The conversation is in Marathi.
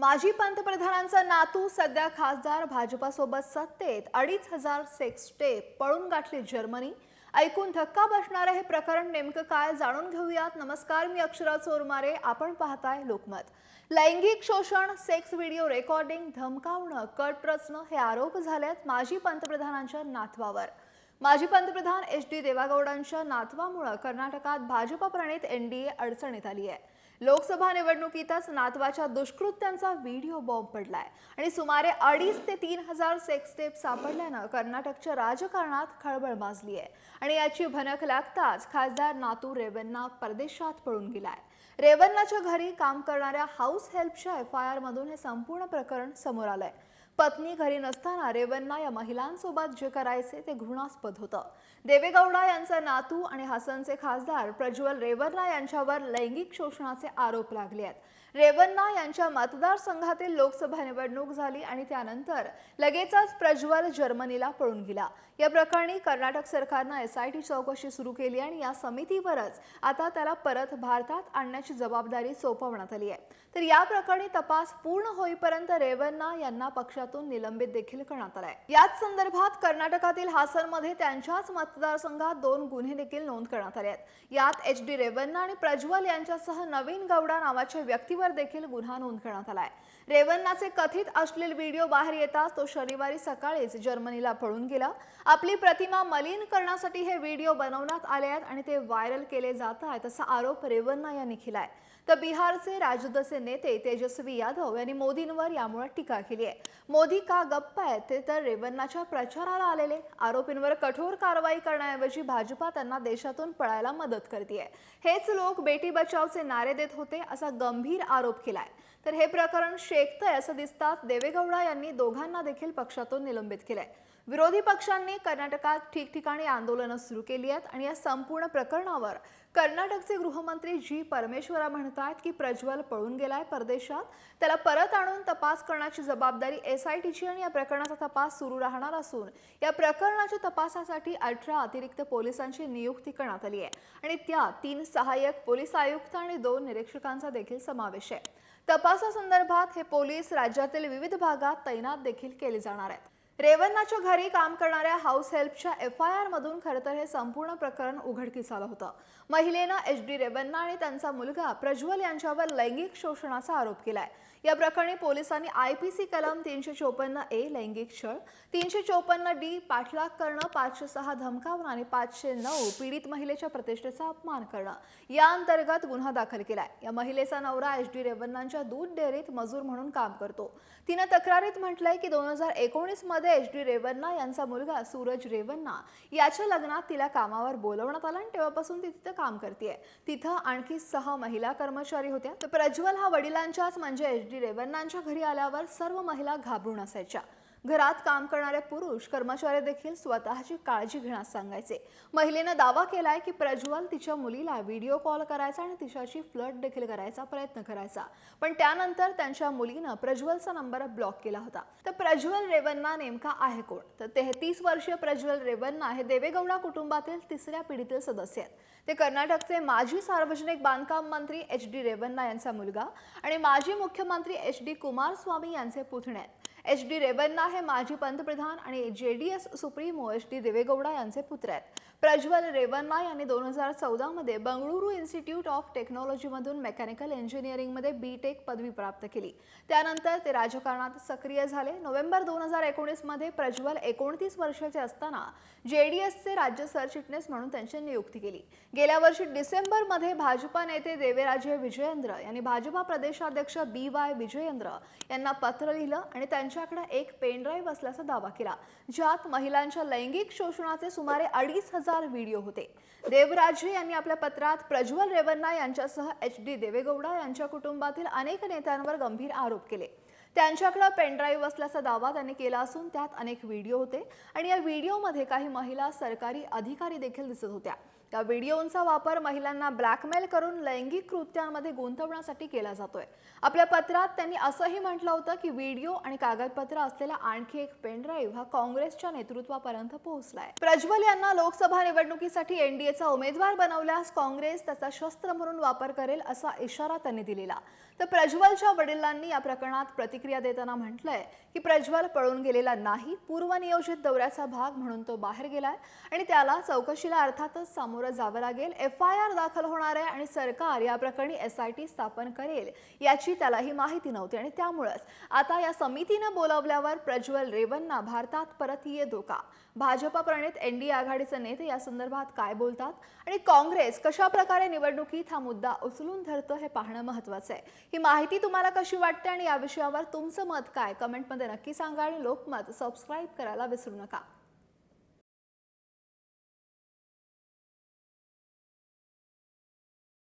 माजी पंतप्रधानांचा नातू सध्या खासदार भाजपासोबत सत्तेत अडीच हजार सेक्स टेप पळून गाठली जर्मनी. ऐकून धक्का बसणारं हे प्रकरण नेमकं काय जाणून घेऊयात. नमस्कार मी अक्षरा चोरमारे. आपण पाहताय लोकमत. लैंगिक शोषण सेक्स व्हिडिओ रेकॉर्डिंग धमकावणं कट रचणं हे आरोप झालेत माजी पंतप्रधानांच्या नातवावर. माजी पंतप्रधान एच डी देवागौडांच्या नातवामुळं कर्नाटकात भाजप प्रणित ए अडचणीत आली आहे लोकसभा निवडणुकीतच नातवाच्या दुष्कृत्यांचा व्हिडिओ बॉम्ब पडलाय. आणि सुमारे अडीच ते तीन हजार सेक्स टेप सापडल्यानं कर्नाटकच्या राजकारणात खळबळ माजली आहे. आणि याची भनक लागताच खासदार नातू रेवन्ना परदेशात पळून गेलाय. रेवन्नाच्या घरी काम करणाऱ्या हाऊस हेल्पच्या एफ आय आर मधून हे संपूर्ण प्रकरण समोर आलंय. पत्नी घरी नसताना रेवन्ना या महिलांसोबत जे करायचे ते घृणास्पद होतं. देवेगौडा यांचा नातू आणि हासनचे खासदार प्रज्वल रेवन्ना यांच्यावर लैंगिक शोषणाचे आरोप लागले आहेत. रेवन्ना यांच्या मतदारसंघातील लोकसभा निवडणूक झाली आणि त्यानंतर लगेचच प्रज्वल जर्मनीला पळून गेला. या प्रकरणी कर्नाटक सरकारनं एस आय टी चौकशी सुरू केली आणि या समितीवरच आता त्याला परत भारतात आणण्याची जबाबदारी सोपवण्यात आली आहे. तर या प्रकरणी तपास पूर्ण होईपर्यंत रेवन्ना यांना पक्षातून निलंबित देखील करण्यात आलाय. याच संदर्भात कर्नाटकातील हासनमध्ये त्यांच्याच मतदारसंघात दोन गुन्हे देखील नोंद करण्यात आले आहेत. यात एच डी रेवन्ना आणि प्रज्वल यांच्यासह नवीन गौडा नावाच्या व्यक्तीवर देखील गुन्हा नोंद करण्यात आलाय रेवन्नाचे कथित अश्लील व्हिडिओ बाहेर येताच तो शनिवारी सकाळीच जर्मनीला पळून गेला. आपली प्रतिमा मलिन करण्यासाठी हे व्हिडिओ बनवण्यात आले आहेत आणि ते व्हायरल केले जात आहेत असा आरोप रेवन्ना यांनी केलाय. तर बिहारचे राजदचे नेते तेजस्वी यादव यांनी मोदींवर यामुळे टीका केली आहे. मोदी का गप्प आहेत ते तर रेवन्नाच्या प्रचाराला आलेले आरोपींवर कठोर कारवाई करण्याऐवजी भाजपा त्यांना देशातून पळायला मदत करते हेच लोक बेटी बचावचे नारे देत होते असा गंभीर आरोप केलाय. तर हे प्रकरण शे शेकतंय असं दिसतात देवेगौडा यांनी दोघांना देखील पक्षातून निलंबित केलंय. विरोधी पक्षांनी कर्नाटकात ठिकठिकाणी आंदोलनं सुरू केली आहेत आणि या संपूर्ण प्रकरणावर कर्नाटकचे गृहमंत्री जी परमेश्वरा म्हणतात की प्रज्वल पळून गेलाय परदेशात. त्याला परत आणून तपास करण्याची जबाबदारी एस आय टीची आणि या प्रकरणाचा तपास सुरू राहणार असून या प्रकरणाच्या तपासासाठी अठरा अतिरिक्त पोलिसांची नियुक्ती करण्यात आली आहे. आणि त्या तीन सहाय्यक पोलीस आयुक्त आणि दोन निरीक्षकांचा देखील समावेश आहे. तपासासंदर्भात हे पोलीस राज्यातील विविध भागात तैनात देखील केले जाणार आहेत. रेवन्नाच्या घरी काम करणाऱ्या हाऊस हेल्पच्या एफ आय आर मधून खरं तर हे संपूर्ण प्रकरण उघडकीस आलं होतं. महिलेनं एच डी रेवन्ना आणि त्यांचा मुलगा प्रज्वल यांच्यावर लैंगिक शोषणाचा आरोप केलाय. या प्रकरणी पोलिसांनी आय पी सी कलम तीनशे चोपन्न ए लैंगिक छळ तीनशे चोपन्न डी पाठलाग करणं पाचशे सहा धमकावणं आणि पाचशे नऊ पीडित महिलेच्या प्रतिष्ठेचा अपमान करणं या अंतर्गत गुन्हा दाखल केलाय. या महिलेचा नवरा एच डी रेवन्नांच्या दूध डेअरीत मजूर म्हणून काम करतो. तिनं तक्रारीत म्हटलंय की दोन हजार एकोणीसमध्ये मध्ये एच डी रेवन्ना यांचा मुलगा सूरज रेवन्ना याच्या लग्नात तिला कामावर बोलवण्यात आलं आणि तेव्हापासून ती तिथं काम करते तिथं आणखी सहा महिला कर्मचारी होत्या. तर प्रज्वल हा वडिलांच्याच म्हणजे एच डी रेवन्नांच्या घरी आल्यावर सर्व महिला घाबरून असायच्या. घरात काम करणारे पुरुष कर्मचारी देखील स्वतःची काळजी घेण्यास सांगायचे. महिलेनं दावा केलाय की प्रज्वल तिच्या मुलीला व्हिडिओ कॉल करायचा आणि तिच्याशी फ्लट देखील करायचा प्रयत्न करायचा. पण त्यानंतर त्यांच्या मुलीनं प्रज्वलचा नंबर ब्लॉक केला होता. तर प्रज्वल रेवन्ना नेमका आहे कोण? तर तेहतीस वर्षीय प्रज्वल रेवन्ना हे देवेगौडा कुटुंबातील तिसऱ्या पिढीतील सदस्य आहेत. ते कर्नाटकचे माजी सार्वजनिक बांधकाम मंत्री एच डी रेवन्ना यांचा मुलगा आणि माजी मुख्यमंत्री एच डी कुमारस्वामी यांचे पुतणे आहेत. एच डी रेवन्ना हे माजी पंतप्रधान आणि J D S supremo H D Deve Gowda यांचे पुत्र आहेत. प्रज्वल रेवन्ना यांनी दोन हजार चौदामध्ये बंगळुरू इन्स्टिट्यूट ऑफ टेक्नॉलॉजीमधून मेकॅनिकल इंजिनिअरिंगमध्ये बी टेक पदवी प्राप्त केली. त्यानंतर ते राजकारणात सक्रिय झाले. नोव्हेंबर दोन हजार एकोणीसमध्ये प्रज्वल एकोणतीस वर्षाचे असताना जे डी एसचे राज्य सरचिटणीस म्हणून त्यांची नियुक्ती केली. गेल्या वर्षी डिसेंबरमध्ये भाजपा नेते देवेराजे विजयेंद्र यांनी भाजपा प्रदेशाध्यक्ष बी वाय विजयेंद्र यांना पत्र लिहिलं आणि त्यांच्याकडे एक पेनड्राईव्ह असल्याचा दावा केला. ज्यात महिलांच्या लैंगिक शोषणाचे सुमारे अडीच हजार व्हिडिओ होते. देवराजे यांनी आपल्या पत्रात प्रज्वल रेवन्ना यांच्यासह एच डी देवेगौडा यांच्या कुटुंबातील अनेक नेत्यांवर गंभीर आरोप केले. त्यांच्याकडे पेनड्राईव्ह असल्याचा दावा त्यांनी केला असून त्यात अनेक व्हिडिओ होते. आणि या व्हिडिओमध्ये काही महिला सरकारी अधिकारी देखील दिसत होत्या. त्या व्हिडिओंचा वापर महिलांना ब्लॅकमेल करून लैंगिक कृत्यांमध्ये गुंतवण्यासाठी केला जातोय. आपल्या पत्रात त्यांनी असंही म्हटलं होतं की व्हिडिओ आणि कागदपत्र असलेला आणखी एक पेनड्राईव्ह हा काँग्रेसच्या नेतृत्वापर्यंत पोहोचलाय. प्रज्वल यांना लोकसभा निवडणुकीसाठी एनडीएचा उमेदवार बनवल्यास काँग्रेस त्याचा शस्त्र म्हणून वापर करेल असा इशारा त्यांनी दिलेला. तर प्रज्वलच्या वडिलांनी या प्रकरणात प्रतिक्रिया देताना म्हटलंय की प्रज्वल पळून गेलेला नाही पूर्वनियोजित दौऱ्याचा भाग म्हणून तो बाहेर गेलाय आणि त्याला चौकशीला अर्थातच सामोरं जावं लागेल. एफ आय आर दाखल होणार आहे आणि सरकार या प्रकरणी एस आय टी स्थापन करेल याची त्यालाही माहिती नव्हती आणि त्यामुळंच आता या समितीनं बोलावल्यावर प्रज्वल रेवन्ना भारतात परत ये धोका. भाजपा प्रणित एनडीए आघाडीचे नेते या संदर्भात काय बोलतात आणि काँग्रेस कशा प्रकारे निवडणुकीत हा मुद्दा उचलून धरतं हे पाहणं महत्वाचं आहे. ही माहिती तुम्हाला कशी वाटते आणि या विषयावर तुमचं मत काय? कमेंटमध्ये नक्की सांगा आणि लोकमत सबस्क्राईब करायला विसरू नका.